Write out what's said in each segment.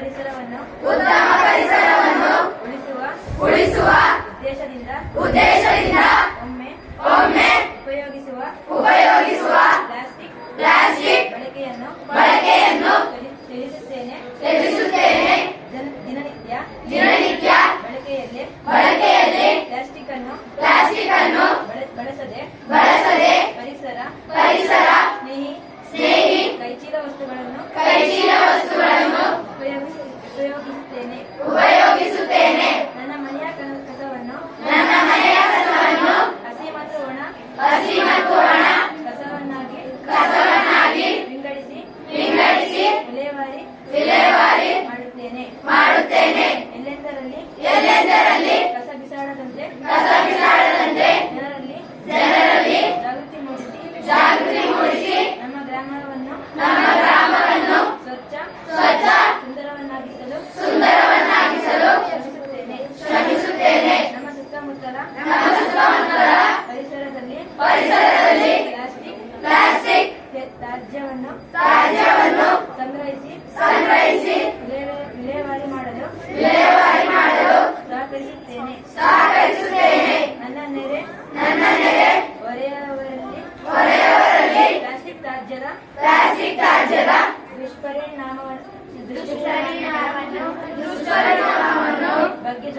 ಪರಿಸರವನ್ನು ಉತ್ತಮ ಪರಿಸರವನ್ನು ಉಳಿಸುವ ಉಳಿಸುವ ಉದ್ದೇಶದಿಂದ ಒಮ್ಮೆ ಒಮ್ಮೆ ಉಪಯೋಗಿಸುವ ಪ್ಲಾಸ್ಟಿಕ್ ಪ್ಲಾಸ್ಟಿಕ್ ಬಳಕೆಯನ್ನು ತಿಳಿಸುತ್ತೇನೆ. ದಿನನಿತ್ಯ ದಿನನಿತ್ಯ ಬಳಕೆಯಲ್ಲಿ ಪ್ಲಾಸ್ಟಿಕ್ ಅನ್ನು ಬಳಸದೆ ಬಳಸದೆ ಪರಿಸರ ಪರಿಸರ ಸ್ನೇಹಿ ಸ್ನೇಹಿ ಕೈಚೀಲ ವಸ್ತುಗಳನ್ನು ಕೈಚೀಲ 強くしてね。ಸುತ್ತಮುತ್ತಲ ಪರಿಸರದಲ್ಲಿ ಪರಿಸರದಲ್ಲಿ ಪ್ಲಾಸ್ಟಿಕ್. ಪ್ಲಾಸ್ಟಿಕ್. ತ್ಯಾಜ್ಯವನ್ನು ತ್ಯಾಜ್ಯವನ್ನು ಸಂಗ್ರಹಿಸಿ ಸಂಗ್ರಹಿಸಿ ವಿಲೇವಾರಿ ಮಾಡಲು ವಿಲೇವಾರಿ ಮಾಡಲು ಸಹಕರಿಸುತ್ತೇನೆ. ಸಹಕರಿಸುತ್ತೇನೆ.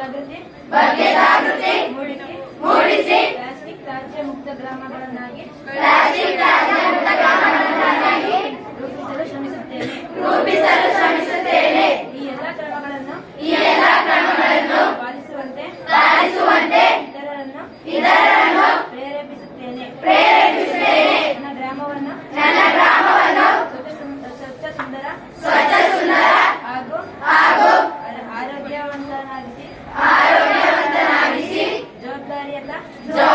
ಜಾಗೃತಿ ಬಗ್ಗೆ ಜಾಗೃತಿ ಮೂಡಿಸಿ ಪ್ಲಾಸ್ಟಿಕ್ ತ್ಯಾಜ್ಯ ಮುಕ್ತ ಗ್ರಾಮಗಳನ್ನಾಗಿ ಪ್ಲಾಸ್ಟಿಕ್ ತ್ಯಾಜ್ಯ ಮುಕ್ತ ಗ್ರಾಮಗಳನ್ನಾಗಿ ರೂಪಿಸಲು ಶ್ರಮಿಸುತ್ತೇನೆ. ರೂಪಿಸಲು ಶ್ರಮಿಸುತ್ತೇನೆ. ಈ ಎಲ್ಲ ಕ್ರಮಗಳನ್ನು ಈ ಎಲ್ಲ ಕ್ರಮಗಳನ್ನು ಪಾಲಿಸುವಂತೆ ಪಾಲಿಸುವಂತೆ ಇತರರನ್ನು ಇತರರನ್ನು ಪ್ರೇರೇಪಿಸುತ್ತೇನೆ. ಪ್ರೇರೇಪಿಸುತ್ತೇನೆ. ನನ್ನ ಗ್ರಾಮವನ್ನು ನನ್ನ ಗ್ರಾಮವನ್ನು No.